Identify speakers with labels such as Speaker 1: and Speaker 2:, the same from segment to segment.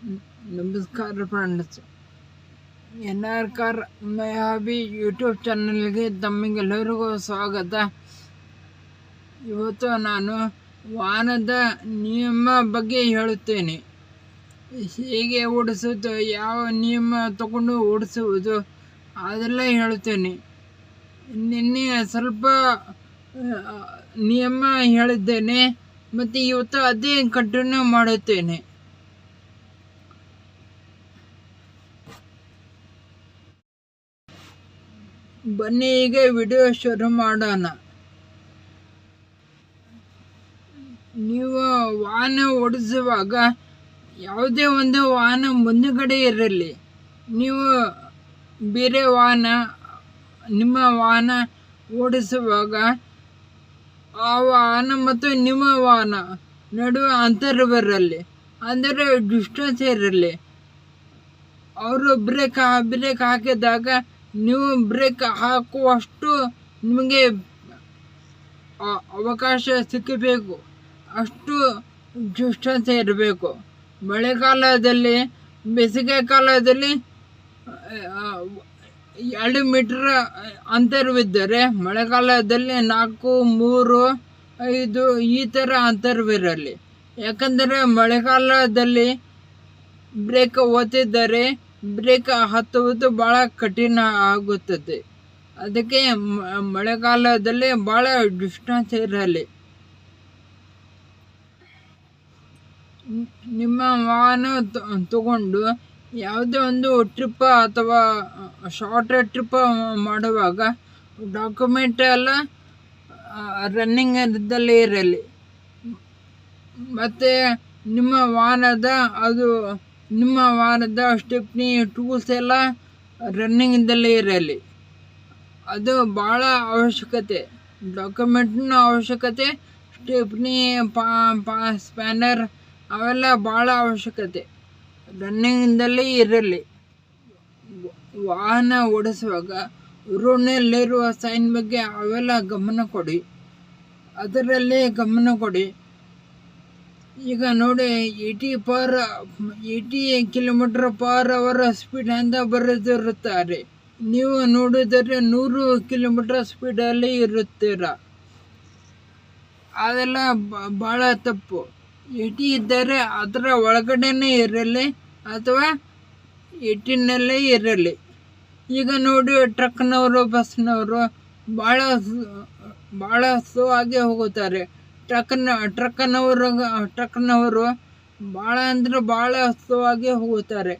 Speaker 1: ನಮಸ್ಕಾರ friends N R car ಮಯಾಬಿ YouTube ಚಾನಲ್ಗೆ ತಮಗೆಲ್ಲರಿಗೂ ಸ್ವಾಗತ. ಇವತ್ತು ನಾನು ವಾಹನದ ನಿಯಮ ಬಗ್ಗೆ ಹೇಳುತ್ತೇನೆ. ಹೇಗೆ ಓಡಿಸುವುದು ಯಾವ ನಿಯಮ ತಗೊಂಡು ಓಡಿಸುವುದು ಅದೆಲ್ಲ ಹೇಳುತ್ತೇನೆ. ನಿನ್ನೆ ಸ್ವಲ್ಪ ನಿಯಮ ಹೇಳಿದ್ದೇನೆ, ಮತ್ತು ಇವತ್ತು ಅದೇ ಕಂಟಿನ್ಯೂ ಮಾಡುತ್ತೇನೆ. ಬನ್ನಿ ಈಗ ವಿಡಿಯೋ ಶುರು ಮಾಡೋಣ. ನೀವು ವಾಹನ ಓಡಿಸುವಾಗ ಯಾವುದೇ ಒಂದು ವಾಹನ ಮುಂದುಗಡೆ ಇರಲಿ. ನೀವು ಬೇರೆ ವಾಹನ, ನಿಮ್ಮ ವಾಹನ ಓಡಿಸುವಾಗ ಆ ವಾಹನ ಮತ್ತು ನಿಮ್ಮ ವಾಹನ ನಡುವೆ ಅಂತರ ಬರಲಿ. ಅಂದರೆ ಡಿಸ್ಟೆನ್ಸ್ ಇರಲಿ. ಅವರು ಬ್ರೇಕ್ ಬ್ರೇಕ್ ಹಾಕಿದಾಗ ನೀವು ಬ್ರೇಕ್ ಹಾಕುವಷ್ಟು ನಿಮಗೆ ಅವಕಾಶ ಸಿಕ್ಕಬೇಕು ಅಷ್ಟು ಡಿಸ್ಟೆನ್ಸ್ ಇರಬೇಕು. ಮಳೆಗಾಲದಲ್ಲಿ ಬೇಸಿಗೆ ಕಾಲದಲ್ಲಿ ಎರಡು ಮೀಟರ್ ಅಂತರವಿದ್ದರೆ, ಮಳೆಗಾಲದಲ್ಲಿ ನಾಲ್ಕು, ಮೂರು, ಐದು ಈ ಥರ ಅಂತರವಿರಲಿ. ಯಾಕಂದರೆ ಮಳೆಗಾಲದಲ್ಲಿ ಬ್ರೇಕ್ ಒತ್ತಿದ್ದರೆ ಬ್ರೇಕ್ ಹತ್ತುವುದು ಭಾಳ ಕಠಿಣ ಆಗುತ್ತದೆ. ಅದಕ್ಕೆ ಮಳೆಗಾಲದಲ್ಲಿ ಭಾಳ ಡಿಸ್ಟೆನ್ಸ್ ಇರಲಿ. ನಿಮ್ಮ ವಾಹನ ತಗೊಂಡು ಯಾವುದೇ ಒಂದು ಟ್ರಿಪ್ ಅಥವಾ ಶಾರ್ಟ್ ಟ್ರಿಪ್ ಮಾಡುವಾಗ ಡಾಕ್ಯುಮೆಂಟ್ ಎಲ್ಲ ಇದ್ದಲ್ಲಿ ಇರಲಿ. ಮತ್ತು ನಿಮ್ಮ ವಾಹನದ ಅದು ನಿಮ್ಮ ವಾರದ ಸ್ಟೆಪ್ನಿ ಟೂಲ್ಸ್ ಎಲ್ಲ ರನ್ನಿಂಗಿಂದಲೇ ಇರಲಿ. ಅದು ಭಾಳ ಅವಶ್ಯಕತೆ. ಡಾಕ್ಯುಮೆಂಟ್ನ ಅವಶ್ಯಕತೆ, ಸ್ಟೆಪ್ನಿ, ಪಾ ಪಾ, ಸ್ಪ್ಯಾನರ್ ಅವೆಲ್ಲ ಭಾಳ ಅವಶ್ಯಕತೆ. ರನ್ನಿಂಗಿಂದಲೇ ಇರಲಿ. ವಾಹನ ಓಡಿಸುವಾಗ ರೋಡ್ನಲ್ಲಿರುವ ಸೈನ್ ಬಗ್ಗೆ ಅವೆಲ್ಲ ಗಮನ ಕೊಡಿ. ಅದರಲ್ಲಿ ಗಮನ ಕೊಡಿ. ಈಗ ನೋಡಿ eighty per eighty kilometre per hour speed ಅಂತ ಬರೆದಿರುತ್ತಾರೆ. ನೀವು ನೋಡಿದರೆ ನೂರು ಕಿಲೋಮೀಟರ್ ಸ್ಪೀಡಲ್ಲಿ ಇರುತ್ತೀರ. ಅದೆಲ್ಲ ಭಾಳ ತಪ್ಪು. ಏಯ್ಟಿ ಇದ್ದರೆ ಅದರ ಒಳಗಡೆನೇ ಇರಲಿ ಅಥವಾ ಏಯ್ಟಿನಲ್ಲೇ ಇರಲಿ. ಈಗ ನೋಡಿ ಟ್ರಕ್ನವರು ಬಸ್ನವರು ಭಾಳ ಭಾಳ ಸ್ಲೋ ಆಗಿ ಹೋಗುತ್ತಾರೆ. ಟ್ರಕ್ನ, ಟ್ರಕ್ನವರು ಟ್ರಕ್ನವರು ಭಾಳ ಅಂದರೆ ಭಾಳ ಹಸ್ತವಾಗಿ ಹೋಗುತ್ತಾರೆ.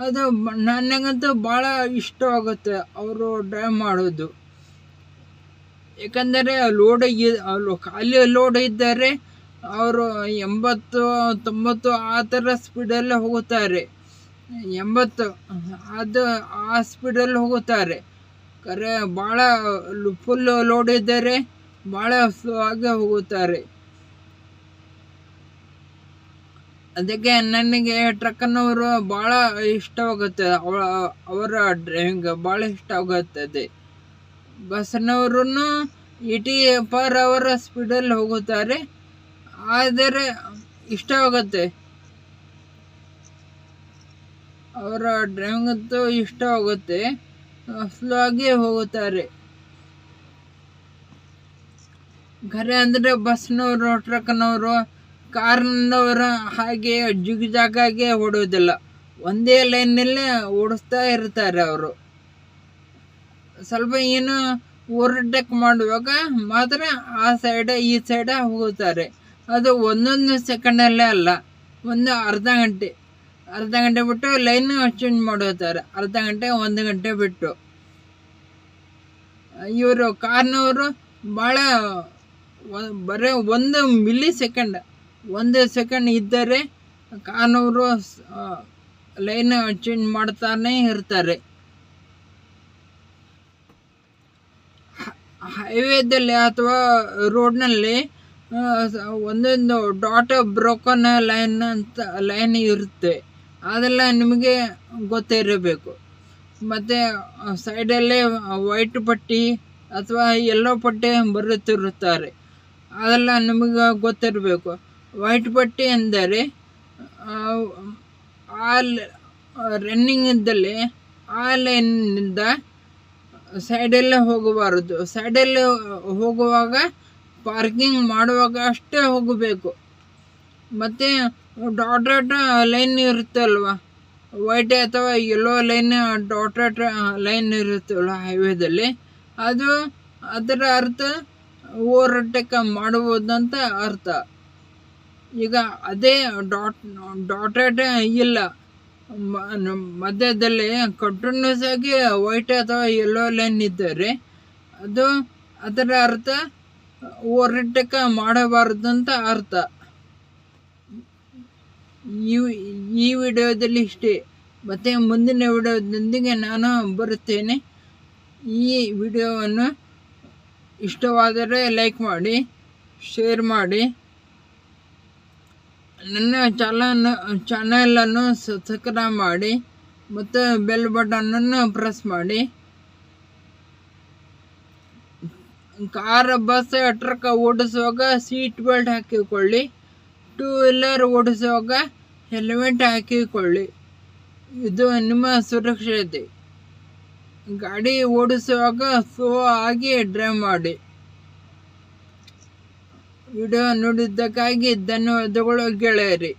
Speaker 1: ಅದು ನನಗಂತೂ ಭಾಳ ಇಷ್ಟವಾಗುತ್ತೆ ಅವರು ಡ್ರೈವ್ ಮಾಡೋದು. ಏಕೆಂದರೆ ಲೋಡ್ ಖಾಲಿ ಲೋಡ್ ಇದ್ದರೆ ಅವರು ಎಂಬತ್ತು, ತೊಂಬತ್ತು ಆ ಥರ ಸ್ಪೀಡಲ್ಲಿ ಹೋಗುತ್ತಾರೆ. ಎಂಬತ್ತು, ಅದು ಆ ಸ್ಪೀಡಲ್ಲಿ ಹೋಗುತ್ತಾರೆ. ಕರೆ ಭಾಳ ಫುಲ್ ಲೋಡ್ ಇದ್ದರೆ ಭಾಳ ಆಗಿ ಹೋಗುತ್ತಾರೆ. ಅದಕ್ಕೆ ನನಗೆ ಟ್ರಕ್ಕನವರು ಭಾಳ ಇಷ್ಟವಾಗುತ್ತೆ. ಅವಳ, ಅವರ ಡ್ರೈವಿಂಗ್ ಭಾಳ ಇಷ್ಟವಾಗುತ್ತದೆ ಬಸ್ನವರು ಇಟಿ ಪರ್ ಅವರ್ ಸ್ಪೀಡಲ್ಲಿ ಹೋಗುತ್ತಾರೆ. ಆದರೆ ಇಷ್ಟವಾಗುತ್ತೆ. ಅವರ ಡ್ರೈವಿಂಗ್ ಅಂತೂ ಇಷ್ಟವಾಗುತ್ತೆ. ಸ್ಲೋ ಆಗಿ ಹೋಗುತ್ತಾರೆ. ಖರೆ ಅಂದರೆ ಬಸ್ನವರು ಟ್ರಕ್ನವರು ಕಾರ್ನವರು ಹಾಗೆ ಜಿಗುಜಾಗಾಗಿ ಓಡೋದಿಲ್ಲ. ಒಂದೇ ಲೈನಲ್ಲೇ ಓಡಿಸ್ತಾ ಇರ್ತಾರೆ ಅವರು. ಸ್ವಲ್ಪ ಏನು ಓವರ್ಟೇಕ್ ಮಾಡುವಾಗ ಮಾತ್ರ ಆ ಸೈಡ ಈ ಸೈಡ ಹೋಗುತ್ತಾರೆ ಅದು ಒಂದೊಂದು ಸೆಕೆಂಡಲ್ಲೇ ಅಲ್ಲ, ಒಂದು ಅರ್ಧ ಗಂಟೆ. ಅರ್ಧ ಗಂಟೆ ಬಿಟ್ಟು ಲೈನ್ ಚೇಂಜ್ ಮಾಡುತ್ತಾರೆ ಅರ್ಧ ಗಂಟೆ, ಒಂದು ಗಂಟೆ ಬಿಟ್ಟು. ಇವರು ಕಾರ್ನವರು ಭಾಳ ಬರೀ ಒಂದು ಮಿಲಿ ಸೆಕೆಂಡ್ ಒಂದು ಸೆಕೆಂಡ್ ಇದ್ದರೆ ಕಾನೂರು ಲೈನ್ ಚೇಂಜ್ ಮಾಡ್ತಾನೆ ಇರ್ತಾರೆ. ಹೈವೇದಲ್ಲಿ ಅಥವಾ ರೋಡ್ನಲ್ಲಿ ಒಂದೊಂದು ಡಾಟ್ ಬ್ರೋಕನ್ ಲೈನ್ ಅಂತ ಲೈನ್ ಇರುತ್ತೆ. ಅದೆಲ್ಲ ನಿಮಗೆ ಗೊತ್ತಿರಬೇಕು. ಮತ್ತು ಸೈಡಲ್ಲೇ ವೈಟ್ ಪಟ್ಟಿ ಅಥವಾ ಎಲ್ಲೋ ಪಟ್ಟಿ ಬರುತ್ತಿರುತ್ತಾರೆ. ಅದೆಲ್ಲ ನಿಮಗೆ ಗೊತ್ತಿರಬೇಕು. ವೈಟ್ ಪಟ್ಟಿ ಎಂದರೆ ಆ, ಆ ರನ್ನಿಂಗ್ ಇದ್ದಲ್ಲಿ ಆ ಲೈನಿಂದ ಸೈಡಲ್ಲೇ ಹೋಗಬಾರದು. ಸೈಡಲ್ಲೇ ಹೋಗುವಾಗ ಪಾರ್ಕಿಂಗ್ ಮಾಡುವಾಗ ಅಷ್ಟೇ ಹೋಗಬೇಕು. ಮತ್ತು ಡಾಟೆಡ್ ಲೈನ್ ಇರುತ್ತಲ್ವ? ವೈಟ್ ಅಥವಾ ಯೆಲ್ಲೋ ಲೈನ್ ಡಾಟೆಡ್ ಲೈನ್ ಇರುತ್ತಲ್ಲ ಹೈವೇದಲ್ಲಿ. ಅದು ಅದರ ಅರ್ಥ ಓವರ್ಟೇಕ್ ಮಾಡುವುದಂತ ಅರ್ಥ. ಈಗ ಅದೇ ಡಾಟ್, ಡಾಟೆಡ್ ಇಲ್ಲ. ಮಧ್ಯದಲ್ಲಿ ಕಂಟಿನ್ಯೂಸ್ ಆಗಿ ವೈಟ್ ಅಥವಾ ಯೆಲ್ಲೋ ಲೈನ್ ಇದ್ದರೆ ಅದು ಅದರ ಅರ್ಥ ಓವರ್ಟೇಕ್ ಮಾಡಬಾರದು ಅಂತ ಅರ್ಥ. ಈ ಈ ವಿಡಿಯೋದಲ್ಲಿ ಇಷ್ಟೇ. ಮತ್ತು ಮುಂದಿನ ವಿಡಿಯೋದೊಂದಿಗೆ ನಾನು ಬರುತ್ತೇನೆ. ಈ ವಿಡಿಯೋವನ್ನು ಇಷ್ಟವಾದರೆ ಲೈಕ್ ಮಾಡಿ, ಶೇರ್ ಮಾಡಿ. ನನ್ನ ಚಾಲನ್ ಚಾನಲನ್ನು ಸಬ್ಸ್ಕ್ರೈಬ್ ಮಾಡಿ, ಮತ್ತು ಬೆಲ್ ಬಟನನ್ನು ಪ್ರೆಸ್ ಮಾಡಿ. ಕಾರ್ ಬಸ್ ಟ್ರಕ್ ಓಡಿಸುವಾಗ ಸೀಟ್ ಬೆಲ್ಟ್ ಹಾಕಿಕೊಳ್ಳಿ. ಟೂ ವೀಲರ್ ಓಡಿಸುವಾಗ ಹೆಲ್ಮೆಟ್ ಹಾಕಿಕೊಳ್ಳಿ. ಇದು ನಿಮ್ಮ ಸುರಕ್ಷತೆ. ಗಾಡಿ ಓಡಿಸುವಾಗ ಸ್ಲೋ ಆಗಿ ಡ್ರೈವ್ ಮಾಡಿ. ವಿಡಿಯೋ ನೋಡಿದ್ದಕ್ಕಾಗಿ ಧನ್ಯವಾದಗಳು ಗೆಳೆಯರಿ.